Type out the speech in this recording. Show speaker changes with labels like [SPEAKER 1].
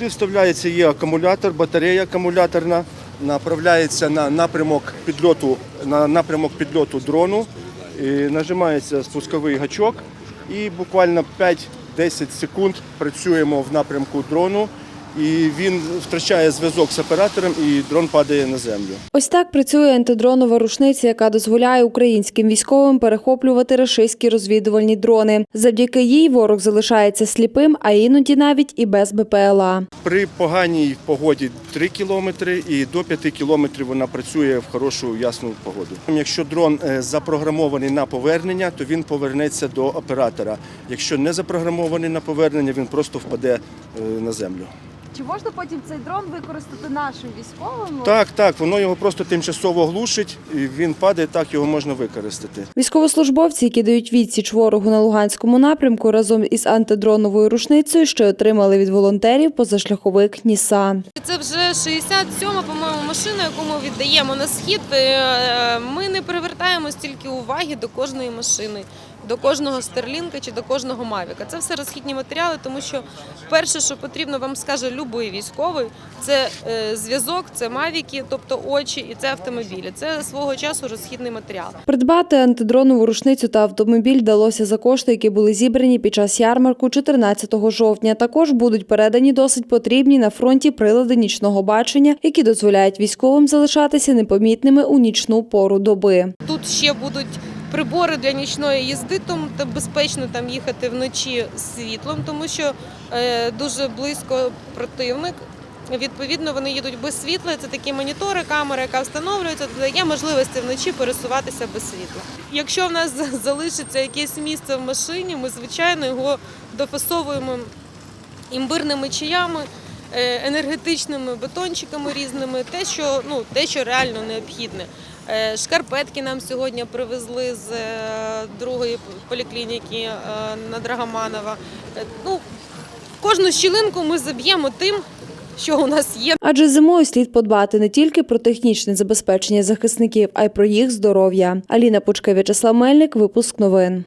[SPEAKER 1] Сюди вставляється є акумулятор, батарея акумуляторна, направляється на напрямок підльоту, на напрямок підльоту дрону, і нажимається спусковий гачок і буквально 5-10 секунд працюємо в напрямку дрону. І він втрачає зв'язок з оператором, і дрон падає на землю.
[SPEAKER 2] Ось так працює антидронова рушниця, яка дозволяє українським військовим перехоплювати рашистські розвідувальні дрони. Завдяки їй ворог залишається сліпим, а іноді навіть і без БПЛА.
[SPEAKER 1] При поганій погоді 3 кілометри і до 5 кілометрів вона працює в хорошу ясну погоду. Якщо дрон е, запрограмований на повернення, то він повернеться до оператора. Якщо не запрограмований на повернення, він просто впаде е, на землю.
[SPEAKER 3] Чи можна потім цей дрон використати нашим військовим?
[SPEAKER 1] Так, так, воно його просто тимчасово глушить, і він падає, так його можна використати.
[SPEAKER 2] Військовослужбовці, які дають відсіч ворогу на Луганському напрямку, разом із антидроновою рушницею, що отримали від волонтерів позашляховик Нісан.
[SPEAKER 4] Це вже 67-ма, по-моєму, машина, яку ми віддаємо на схід. Е, Ми не привертаємо стільки уваги до кожної машини, до кожного стерлінка чи до кожного мавіка. Це все розхідні матеріали, тому що перше, що потрібно, вам скаже будь-який військовий, це е, зв'язок, це мавіки, тобто очі, і це автомобілі. Це свого часу розхідний матеріал.
[SPEAKER 2] Придбати антидронову рушницю та автомобіль вдалося за кошти, які були зібрані під час ярмарку 14 жовтня. Також будуть передані досить потрібні на фронті прилади нічного бачення, які дозволяють військовим залишатися непомітними у нічну пору доби.
[SPEAKER 4] Тут ще будуть прибори для нічної їзди, тому безпечно там їхати вночі з світлом, тому що е, дуже близько противник. Відповідно, вони їдуть без світла. Це такі монітори, камера, яка встановлюється, додає можливості вночі пересуватися без світла. Якщо в нас залишиться якесь місце в машині, ми звичайно його дофасовуємо імбирними чаями, енергетичними бетончиками різними, те, що ну те, що реально необхідне. Е, Шкарпетки нам сьогодні привезли з е, другої поліклініки е, на Драгоманова. Е, Ну, кожну щілинку ми заб'ємо тим, що у нас є.
[SPEAKER 2] Адже зимою слід подбати не тільки про технічне забезпечення захисників, а й про їх здоров'я. Аліна Пучка, В'ячеслав Мельник, випуск новин.